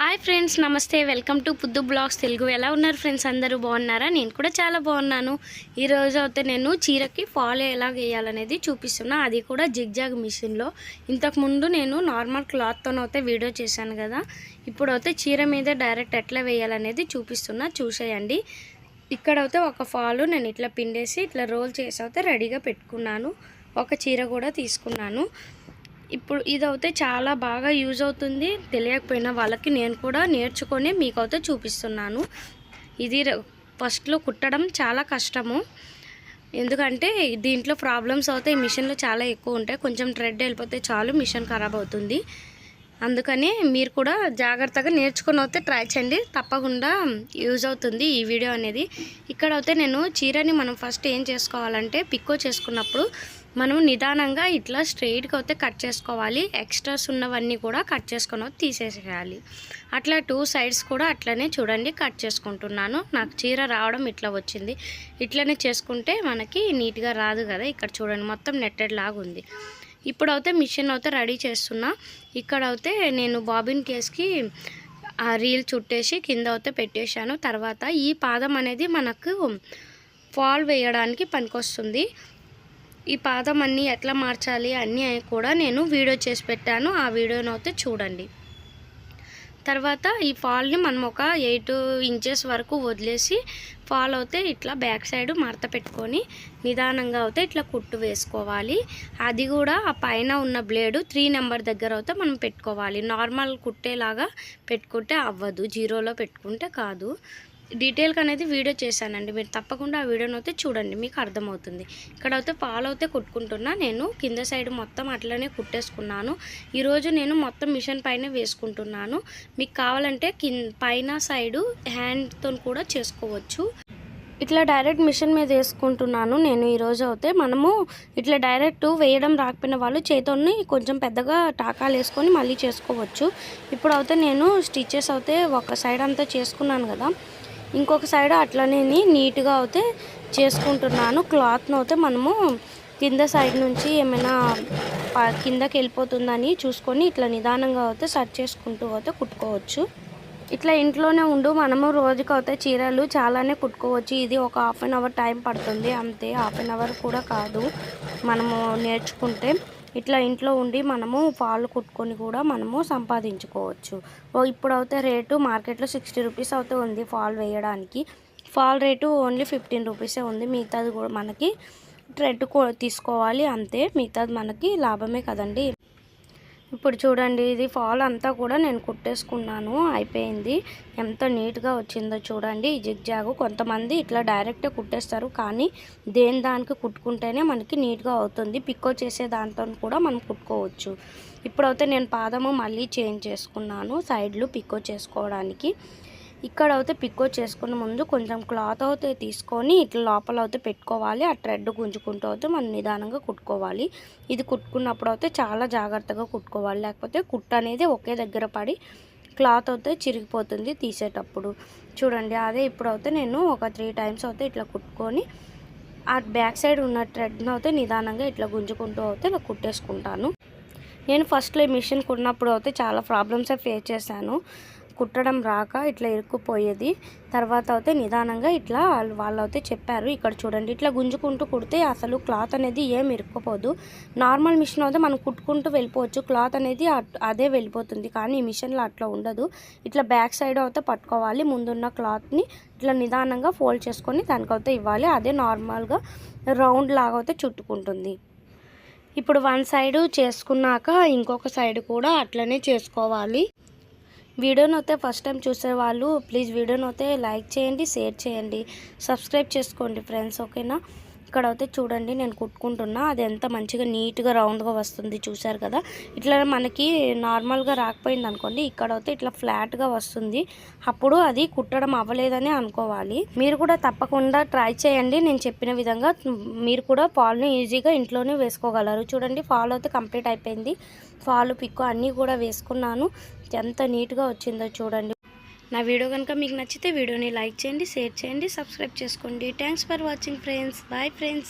Hi friends నమస్తే. Welcome to Puddu blogs Telugu. ఎలా ఉన్నారు ఫ్రెండ్స్? అందరూ బాగున్నారా? నేను కూడా చాలా బాగున్నాను. ఈరోజు అయితే నేను చీరకి ఫాల్ ఎలా వేయాలనేది చూపిస్తున్నా. అది కూడా జిగ్జాగ్ మిషన్లో. ఇంతకుముందు నేను నార్మల్ క్లాత్తోనైతే వీడియో చేశాను కదా. ఇప్పుడైతే చీర మీద డైరెక్ట్ ఎట్లా వేయాలనేది చూపిస్తున్నా. చూసేయండి. ఇక్కడైతే ఒక ఫాలు నేను ఇట్లా పిండేసి ఇట్లా రోల్ చేసి అయితే రెడీగా పెట్టుకున్నాను. ఒక చీర కూడా తీసుకున్నాను. ఇప్పుడు ఇదైతే చాలా బాగా యూజ్ అవుతుంది. తెలియకపోయినా వాళ్ళకి నేను కూడా నేర్చుకొని మీకైతే చూపిస్తున్నాను. ఇది ఫస్ట్లో కుట్టడం చాలా కష్టము. ఎందుకంటే దీంట్లో ప్రాబ్లమ్స్ అవుతాయి మిషన్లో చాలా ఎక్కువ ఉంటాయి. కొంచెం థ్రెడ్ వెళ్ళిపోతే చాలు మిషన్ ఖరాబ్ అవుతుంది. అందుకని మీరు కూడా జాగ్రత్తగా నేర్చుకుని అయితే ట్రై చేయండి. తప్పకుండా యూజ్ అవుతుంది ఈ వీడియో అనేది. ఇక్కడ అయితే నేను చీరని మనం ఫస్ట్ ఏం చేసుకోవాలంటే పిక్కో చేసుకున్నప్పుడు మనం నిదానంగా ఇట్లా స్ట్రెయిట్గా అయితే కట్ చేసుకోవాలి. ఎక్స్ట్రాస్ ఉన్నవన్నీ కూడా కట్ చేసుకొని తీసేసేయాలి. అట్లా టూ సైడ్స్ కూడా అట్లనే చూడండి కట్ చేసుకుంటున్నాను. నాకు చీర రావడం ఇట్లా వచ్చింది. ఇట్లనే చేసుకుంటే మనకి నీట్గా రాదు కదా. ఇక్కడ చూడండి మొత్తం నెట్టెడ్ లాగా ఉంది. ఇప్పుడైతే మిషన్ అయితే రెడీ చేస్తున్నా. ఇక్కడ అయితే నేను బాబిన్ కేస్కి ఆ రీల్ చుట్టేసి కింద అయితే పెట్టేశాను. తర్వాత ఈ పాదం అనేది మనకు ఫాల్ వేయడానికి పనికొస్తుంది. ఈ పాదం అన్నీ ఎట్లా మార్చాలి అన్నీ కూడా నేను వీడియో చేసి పెట్టాను. ఆ వీడియోని అయితే చూడండి. తర్వాత ఈ ఫాల్ని మనం ఒక ఎయిట్ ఇంచెస్ వరకు వదిలేసి ఫాల్ అయితే ఇట్లా బ్యాక్ సైడ్ మడత పెట్టుకొని నిదానంగా అయితే ఇట్లా కుట్టు వేసుకోవాలి. అది కూడా ఆ పైన ఉన్న బ్లేడు త్రీ నెంబర్ దగ్గర అయితే మనం పెట్టుకోవాలి. నార్మల్ కుట్టేలాగా పెట్టుకుంటే అవ్వదు. జీరోలో పెట్టుకుంటే కాదు. డీటెయిల్గా అనేది వీడియో చేశానండి. మీరు తప్పకుండా ఆ వీడియోని అయితే చూడండి మీకు అర్థమవుతుంది. ఇక్కడ అయితే పాలు అయితే కుట్టుకుంటున్నా. నేను కింద సైడ్ మొత్తం అట్లనే కుట్టేసుకున్నాను. ఈరోజు నేను మొత్తం మిషన్ పైన వేసుకుంటున్నాను. మీకు కావాలంటే కింద పైన సైడు హ్యాండ్తో కూడా చేసుకోవచ్చు. ఇట్లా డైరెక్ట్ మిషన్ మీద వేసుకుంటున్నాను నేను ఈరోజు అయితే. మనము ఇట్లా డైరెక్ట్ వేయడం రాకపోయిన వాళ్ళు చేతోని కొంచెం పెద్దగా టాకాలు వేసుకొని మళ్ళీ చేసుకోవచ్చు. ఇప్పుడు అయితే నేను స్టిచ్చెస్ అయితే ఒక సైడ్ అంతా చేసుకున్నాను కదా. ఇంకొక సైడ్ అట్లనే నీట్గా అయితే చేసుకుంటున్నాను. క్లాత్ను అయితే మనము కింద సైడ్ నుంచి ఏమైనా కిందకి వెళ్ళిపోతుందని చూసుకొని ఇట్లా నిదానంగా అయితే సెట్ చేసుకుంటూ అయితే కుట్టుకోవచ్చు. ఇట్లా ఇంట్లోనే ఉండు మనము రోజుకి అయితే చీరలు చాలానే కుట్టుకోవచ్చు. ఇది ఒక హాఫ్ అన్ అవర్ టైం పడుతుంది. అంతే హాఫ్ అన్ అవర్ కూడా కాదు. మనము నేర్చుకుంటే. ఇట్లా ఇంట్లో ఉండి మనము పాలు కుట్టుకొని కూడా మనము సంపాదించుకోవచ్చు. ఇప్పుడైతే రేటు మార్కెట్లో సిక్స్టీ రూపీస్ అయితే ఉంది ఫాల్ వేయడానికి. ఫాల్ రేటు ఓన్లీ ఫిఫ్టీన్ రూపీసే ఉంది. మిగతాది కూడా మనకి ట్రెడ్ తీసుకోవాలి అంతే. మిగతాది మనకి లాభమే కదండి. ఇప్పుడు చూడండి ఇది ఫాల్ అంతా కూడా నేను కుట్టేసుకున్నాను అయిపోయింది. ఎంత నీట్గా వచ్చిందో చూడండి ఈ జిగ్జాగు. కొంతమంది ఇట్లా డైరెక్ట్ కుట్టేస్తారు కానీ దేని దానికి కుట్టుకుంటేనే మనకి నీట్గా అవుతుంది. పిక్కో చేసే దాంతో కూడా మనం కుట్టుకోవచ్చు. ఇప్పుడైతే నేను పాదము మళ్ళీ చేంజ్ చేసుకున్నాను సైడ్లు పిక్కో చేసుకోవడానికి ఇక్కడ అయితే పిక్కో చేసుకున్న ముందు కొంచెం క్లాత్ అయితే తీసుకొని ఇట్లా లోపల అయితే పెట్టుకోవాలి. ఆ థ్రెడ్ గుంజుకుంటూ అయితే మనం నిదానంగా కుట్టుకోవాలి. ఇది కుట్టుకున్నప్పుడు అయితే చాలా జాగ్రత్తగా కుట్టుకోవాలి. లేకపోతే కుట్ట అనేది ఒకే దగ్గర పడి క్లాత్ అయితే చిరిగిపోతుంది తీసేటప్పుడు. చూడండి అదే ఇప్పుడు అయితే నేను ఒక త్రీ టైమ్స్ అయితే ఇట్లా కుట్టుకొని ఆ బ్యాక్ సైడ్ ఉన్న థ్రెడ్ను అయితే నిదానంగా ఇట్లా గుంజుకుంటూ అయితే ఇలా కుట్టేసుకుంటాను. నేను ఫస్ట్లో ఈ మిషన్ కొన్నప్పుడు అయితే చాలా ప్రాబ్లమ్స్ ఫేస్ చేశాను. కుట్టడం రాక ఇట్లా ఇరుక్కుపోయేది. తర్వాత అయితే నిదానంగా ఇట్లా వాళ్ళు అయితే చెప్పారు ఇక్కడ చూడండి ఇట్లా గుంజుకుంటూ కుడితే అసలు క్లాత్ అనేది ఏం ఇరుక్కుపోదు. నార్మల్ మిషన్ అయితే మనం కుట్టుకుంటూ వెళ్ళిపోవచ్చు క్లాత్ అనేది అట్- అదే వెళ్ళిపోతుంది. కానీ ఈ మిషన్లో అట్లా ఉండదు. ఇట్లా బ్యాక్ సైడ్ అయితే పట్టుకోవాలి ముందున్న క్లాత్ని ఇట్లా నిదానంగా ఫోల్డ్ చేసుకొని దానికైతే ఇవ్వాలి. అదే నార్మల్గా రౌండ్ లాగా అయితే చుట్టుకుంటుంది. ఇప్పుడు వన్ సైడ్ చేసుకున్నాక ఇంకొక సైడ్ కూడా అట్లనే చేసుకోవాలి. వీడియోను అయితే ఫస్ట్ టైం చూసేవాళ్ళు ప్లీజ్ వీడియోని అయితే లైక్ చేయండి షేర్ చేయండి. సబ్స్క్రైబ్ చేసుకోండి ఫ్రెండ్స్ ఓకేనా? ఇక్కడ అయితే చూడండి నేను కుట్టుకుంటున్నా. అది ఎంత మంచిగా నీట్గా రౌండ్గా వస్తుంది చూసారు కదా. ఇట్లా మనకి నార్మల్గా రాకపోయింది అనుకోండి ఇక్కడ అయితే ఇట్లా ఫ్లాట్గా వస్తుంది. అప్పుడు అది కుట్టడం అవ్వలేదని అనుకోవాలి. మీరు కూడా తప్పకుండా ట్రై చేయండి. నేను చెప్పిన విధంగా మీరు కూడా ఫాల్ని ఈజీగా ఇంట్లోనే వేసుకోగలరు. చూడండి ఫాల్ అయితే కంప్లీట్ అయిపోయింది. ఫాల్ పిక్కు అన్నీ కూడా వేసుకున్నాను. ఎంత నీట్గా వచ్చిందో చూడండి. నా వీడియో కనుక మీకు నచ్చితే వీడియోని లైక్ చేయండి షేర్ చేయండి సబ్స్క్రైబ్ చేసుకోండి. Thanks for watching friends bye friends